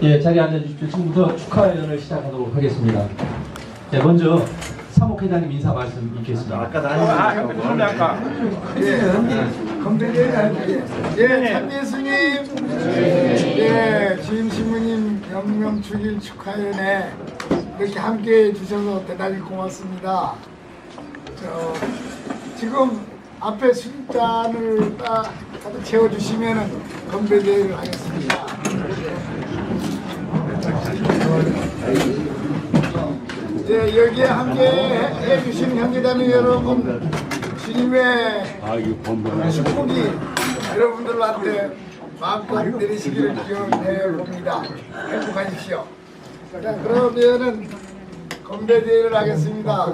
예, 자리에 앉아주십시오. 지금부터 축하회견을 시작하도록 하겠습니다. 네, 먼저 사목회장님 인사 말씀 있겠습니다. 아까 다니셨다고 예, 건배대 예, 참예수님, 예, 주임 신부님 영명축일 축하연에 이렇게 함께해 주셔서 대단히 고맙습니다. 저, 지금 앞에 술잔을 딱 가득 채워주시면은 건배대를 하겠습니다. 예, 여기에 함께 해- 해주신 형제자매 여러분, 주님의 축복이 여러분들한테 마음껏 내리시기를 기원해 봅니다. 행복하십시오. 자, 그러면은 건배대회를 하겠습니다.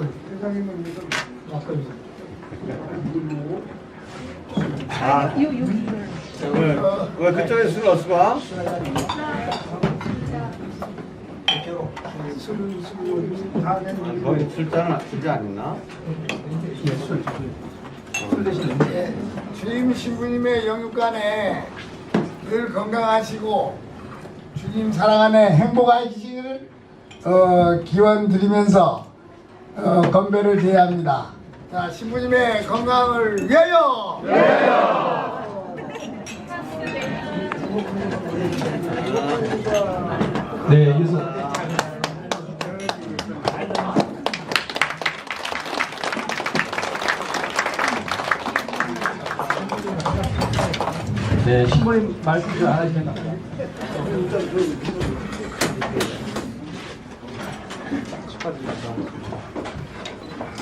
왜 그쪽에 술 없어? 거기 술잔 술잔 안 있나? 예, 주임 신부님의 영육간에 늘 건강하시고 주님 사랑 안에 행복하시기를 어, 기원 드리면서 어, 건배를 제의합니다. 자, 신부님의 건강을 위하여! 네, 네, 신부님 말씀 좀안 하시면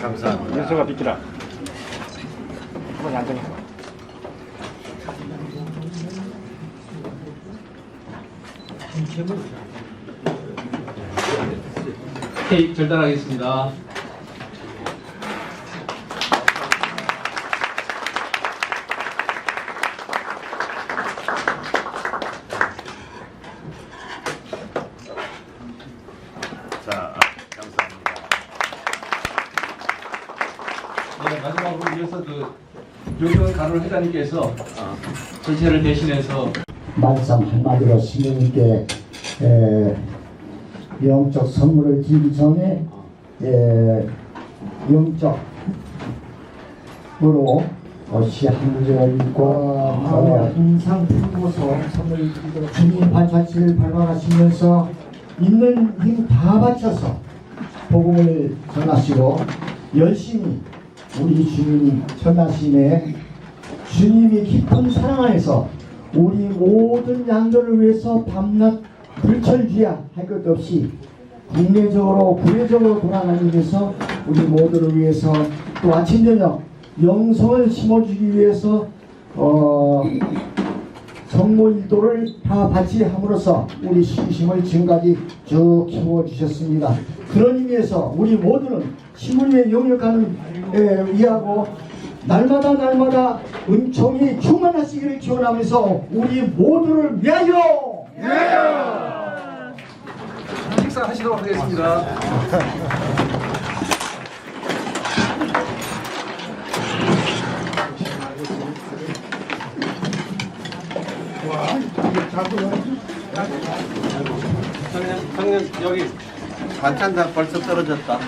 감사합니다. 윤서가 비키라. 한번 앉아. 케이크 절단하겠습니다. 마지막으로 이어서 그 조경 가롤 회장님께서 전체를 대신해서 말씀 한마디로 에, 영적 선물을 드리기 전에 에, 영적으로 어시 한 절과 인상 풀고서 선물 주님 반찬치를 발광하시면서 있는 힘 다 바쳐서 복음을 전하시고 열심히 우리 주님이 전하심에 주님이 깊은 사랑 안에서 우리 모든 양들을 위해서 밤낮 불철주야 할 것 없이 국내적으로 국내적으로 돌아다니면서 우리 모두를 위해서 또 아침 저녁 영성을 심어주기 위해서 어, 성모일도를 다 같이 함으로써 우리 신심을 지금까지 쭉 키워주셨습니다. 그런 의미에서 우리 모두는 신부님의 영역하는 에, 위하고 날마다 날마다 은총이 충만하시기를 기원하면서 우리 모두를 위하여 식사하시도록 하겠습니다. 형님, 여기 반찬 다 벌써 떨어졌다.